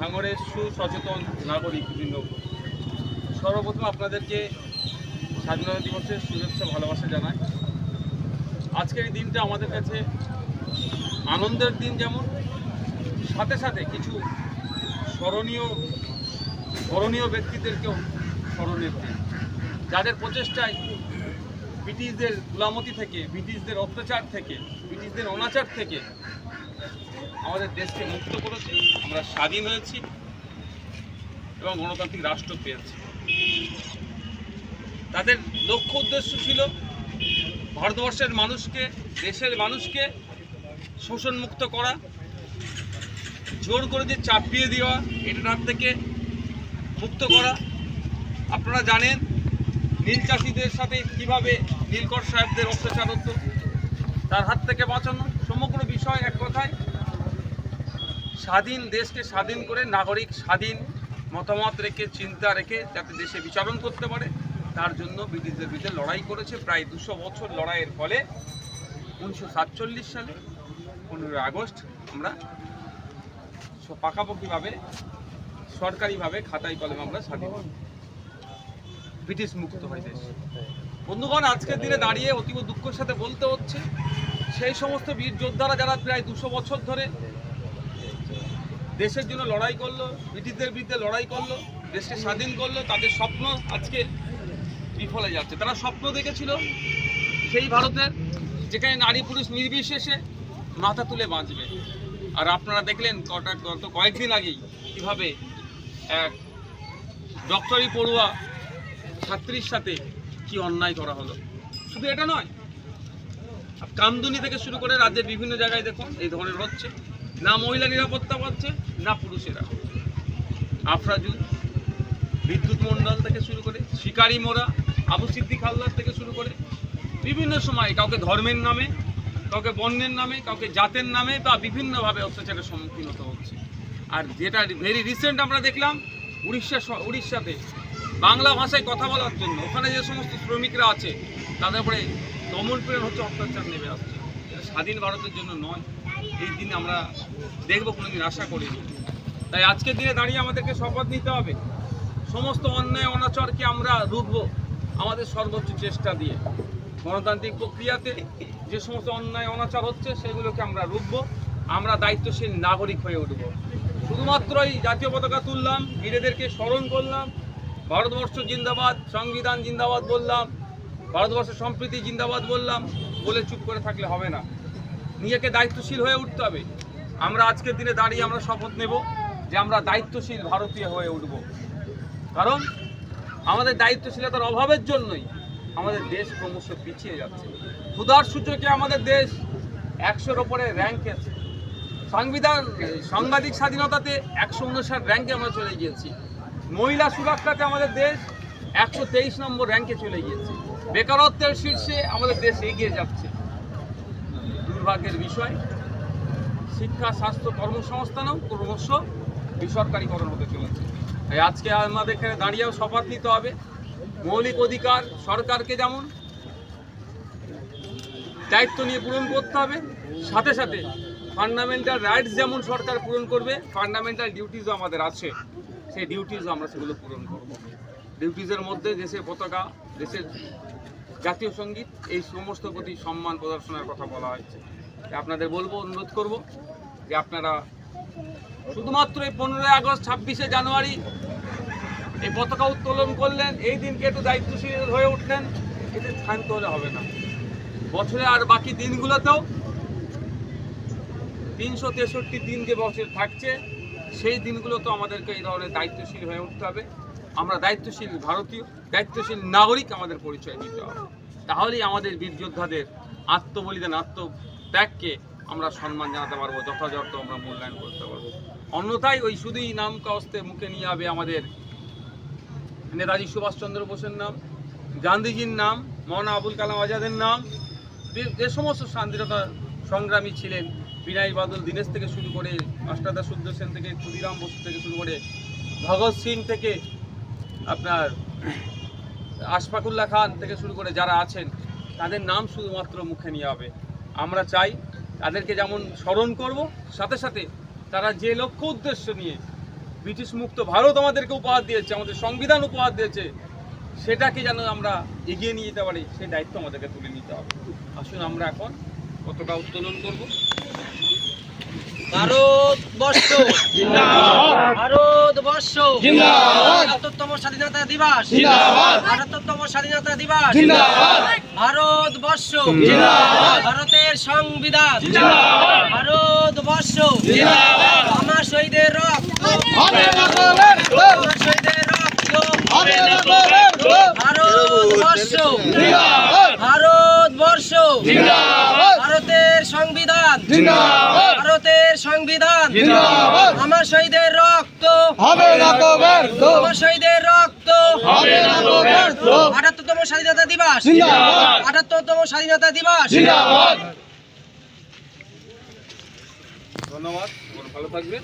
ভাঙড়ের সুসচেতন নাগরিক বিভিন্ন সর্বপ্রথম আপনাদেরকে স্বাধীনতা দিবসের শুভেচ্ছা, ভালোবাসা জানাই। আজকের এই দিনটা আমাদের কাছে আনন্দের দিন যেমন, সাথে সাথে কিছু স্মরণীয় স্মরণীয় ব্যক্তিদেরকেও স্মরণের দিন। যাদের প্রচেষ্টায় ব্রিটিশদের গুলামতি থেকে, ব্রিটিশদের অত্যাচার থেকে, ব্রিটিশদের অনাচার থেকে আমাদের দেশকে মুক্ত করেছে, আমরা স্বাধীন হয়েছি এবং গণতান্ত্রিক রাষ্ট্র পেয়েছি। তাদের লক্ষ্য উদ্দেশ্য ছিল ভারতবর্ষের মানুষকে, দেশের মানুষকে শোষণমুক্ত করা, জোর করে যে চাপিয়ে দেওয়া, এটার থেকে মুক্ত করা। আপনারা জানেন, নীল চাষিদের সাথে কীভাবে নীলকর সাহেবদের অত্যাচার হতো, তার হাত থেকে বাঁচানো সমগ্র স্বাধীন দেশকে স্বাধীন করে নাগরিক স্বাধীন মতামত রেখে, চিন্তা রেখে যাতে দেশে বিচারণ করতে পারে, তার জন্য ব্রিটিশদের বিরুদ্ধে লড়াই করেছে প্রায় দুশো বছর লড়াইয়ের ফলে। উনিশশো সাতচল্লিশ সালে, পনেরোই আগস্ট, আমরা পাকাপাকিভাবে, সরকারিভাবে খাতায় কলমে আমরা স্বাধীন। ব্রিটিশ মুক্ত হয় দেশ। বন্ধুগণ, আজকের দিনে দাঁড়িয়ে অতীব দুঃখের সাথে বলতে হচ্ছে, সেই সমস্ত বীর যোদ্ধারা যারা প্রায় দুশো বছর ধরে দেশের জন্য লড়াই করল, ব্রিটিশদের বিরুদ্ধে লড়াই করল, দেশকে স্বাধীন করল, তাদের স্বপ্ন আজকে বিফলে যাচ্ছে। তারা স্বপ্ন দেখেছিল সেই ভারতের, যেখানে নারী পুরুষ নির্বিশেষে মাথা তুলে বাঁচবে। আর আপনারা দেখলেন কটা গত কয়েকদিন আগেই কীভাবে এক ডক্টরি পড়ুয়া ছাত্রীর সাথে কি অন্যায় করা হলো। শুধু এটা নয়, কামদুনি থেকে শুরু করে রাজ্যের বিভিন্ন জায়গায় দেখুন এই ধরনের হচ্ছে। না মহিলা নিরাপত্তা পাচ্ছে, না পুরুষেরা। আফরাজুল, বিদ্যুৎ মণ্ডল থেকে শুরু করে, শিকারি মোড়া, আবু সিদ্দিক হালদার থেকে শুরু করে, বিভিন্ন সময় কাউকে ধর্মের নামে, কাউকে বর্ণের নামে, কাউকে জাতের নামে বা বিভিন্নভাবে অত্যাচারের সম্মুখীন হতে হচ্ছে। আর যেটা ভেরি রিসেন্ট আমরা দেখলাম, উড়িষ্যা উড়িষ্যাতে বাংলা ভাষায় কথা বলার জন্য, ওখানে যে সমস্ত শ্রমিকরা আছে, তাদের উপরে দমন হচ্ছে, অত্যাচার নেমে আসছে। এটা স্বাধীন ভারতের জন্য নয়। এই দিন আমরা দেখব কোনোদিন, আশা করিনি তাই আজকের দিনে দাঁড়িয়ে আমাদেরকে শপথ নিতে হবে। সমস্ত অন্যায়, অনাচরকে আমরা রুখব আমাদের সর্বোচ্চ চেষ্টা দিয়ে। গণতান্ত্রিক প্রক্রিয়াতে যে সমস্ত অন্যায়, অনাচার হচ্ছে, সেগুলোকে আমরা রুখব। আমরা দায়িত্বশীল নাগরিক হয়ে উঠব। শুধুমাত্র এই জাতীয় পতাকা তুললাম, বীরেদেরকে স্মরণ করলাম, ভারতবর্ষ জিন্দাবাদ, সংবিধান জিন্দাবাদ বললাম, ভারতবর্ষের সম্প্রীতি জিন্দাবাদ বললাম, বলে চুপ করে থাকলে হবে না। নিজেকে দায়িত্বশীল হয়ে উঠতে হবে। আমরা আজকের দিনে দাঁড়িয়ে আমরা শপথ নেব যে আমরা দায়িত্বশীল ভারতীয় হয়ে উঠব। কারণ আমাদের দায়িত্বশীলতার অভাবের জন্যই আমাদের দেশ ক্রমশ পিছিয়ে যাচ্ছে। ক্ষুধার সূচকে আমাদের দেশ একশোর ওপরে র্যাঙ্ক আছে। সংবিধান, সাংবাদিক স্বাধীনতাতে একশো উনষাট র্যাঙ্কে আমরা চলে গিয়েছি। মহিলা সুরক্ষাতে আমাদের দেশ একশো তেইশ নম্বর র্যাঙ্কে চলে গিয়েছে। বেকারত্বের শীর্ষে আমাদের দেশ এগিয়ে যাচ্ছে। দুর্ভাগ্যের বিষয়। শিক্ষা, স্বাস্থ্য কর্মসংস্থানও ক্রমশ বেসরকারীকরণ হতে চলেছে। তাই আজকে আমাদের এখানে দাঁড়িয়েও শপথ নিতে হবে। মৌলিক অধিকার সরকারকে যেমন দায়িত্ব নিয়ে পূরণ করতে হবে, সাথে সাথে ফান্ডামেন্টাল রাইটস যেমন সরকার পূরণ করবে ফান্ডামেন্টাল ডিউটিসও আমাদের আছে। সেই ডিউটিসও আমরা সেগুলো পূরণ করব। ডিউটিসের মধ্যে দেশের পতাকা, দেশের জাতীয় সংগীত, এই সমস্ত প্রতি সম্মান প্রদর্শনের কথা বলা হয়েছে। আপনাদের বলব, অনুরোধ করব যে আপনারা শুধুমাত্র এই পনেরোই আগস্ট, ছাব্বিশে জানুয়ারি এই পতাকা উত্তোলন করলেন, এই দিনকে একটু দায়িত্বশীল হয়ে উঠলেন, এতে ক্ষান্ত হলে হবে না। বছরে আর বাকি দিনগুলোতেও তিনশো তেষট্টি দিন যে বছর থাকছে, সেই দিনগুলোতেও আমাদেরকে এই ধরনের দায়িত্বশীল হয়ে উঠতে হবে। আমরা দায়িত্বশীল ভারতীয়, দায়িত্বশীল নাগরিক আমাদের পরিচয় দিতে হবে। তাহলেই আমাদের বীর যোদ্ধাদের আত্মবলিদান আত্মত্যাগকে আমরা সম্মান জানাতে পারব, যথাযথ আমরা মূল্যায়ন করতে পারব। অন্যথায় ওই শুধুই নাম কাস্তে মুখে নিয়ে হবে আমাদের নেতাজি সুভাষচন্দ্র বোসের নাম, গান্ধীজির নাম, মৌলানা আবুল কালাম আজাদের নাম, যে- সমস্ত স্বাধীনতা সংগ্রামী ছিলেন বিনাই বাদল, দীনেশ থেকে শুরু করে মাস্টারদা সূর্য সেন থেকে, ক্ষুদিরাম বসু থেকে শুরু করে ভগৎ সিং থেকে আপনার আশফাকুল্লাহ খান থেকে শুরু করে যারা আছেন, তাদের নাম শুধুমাত্র মুখে নিয়ে হবে আমরা চাই তাদেরকে যেমন স্মরণ করব, সাথে সাথে তারা যে লক্ষ্য উদ্দেশ্য নিয়ে ব্রিটিশ মুক্ত ভারত আমাদেরকে উপহার দিয়েছে, আমাদের সংবিধান উপহার দিয়েছে, সেটাকে যেন আমরা এগিয়ে নিয়ে যেতে পারি, সেই দায়িত্ব আমাদেরকে তুলে নিতে হবে। আসুন আমরা এখন কতটা উত্তোলন করব। ভারতবর্ষ আটাত্তরতম স্বাধীনতা দিবস। আটাত্তরতম স্বাধীনতা দিবস। ভারতবর্ষ। ভারতের সংবিধান। ভারতবর্ষ। আমার শহীদের রক্ত। আমার শহীদের রক্ত। ভারতবর্ষ। ভারতবর্ষ। ভারতের সংবিধান। ভারতের সংবিধান। আমার শহীদের রক্ত। আমার শহীদের রক্ত। হবে না তো ব্যর্থ। আটাত্তরতম স্বাধীনতা দিবস। আটাত্তরতম স্বাধীনতা দিবস। ধন্যবাদ। ভালো থাকবেন।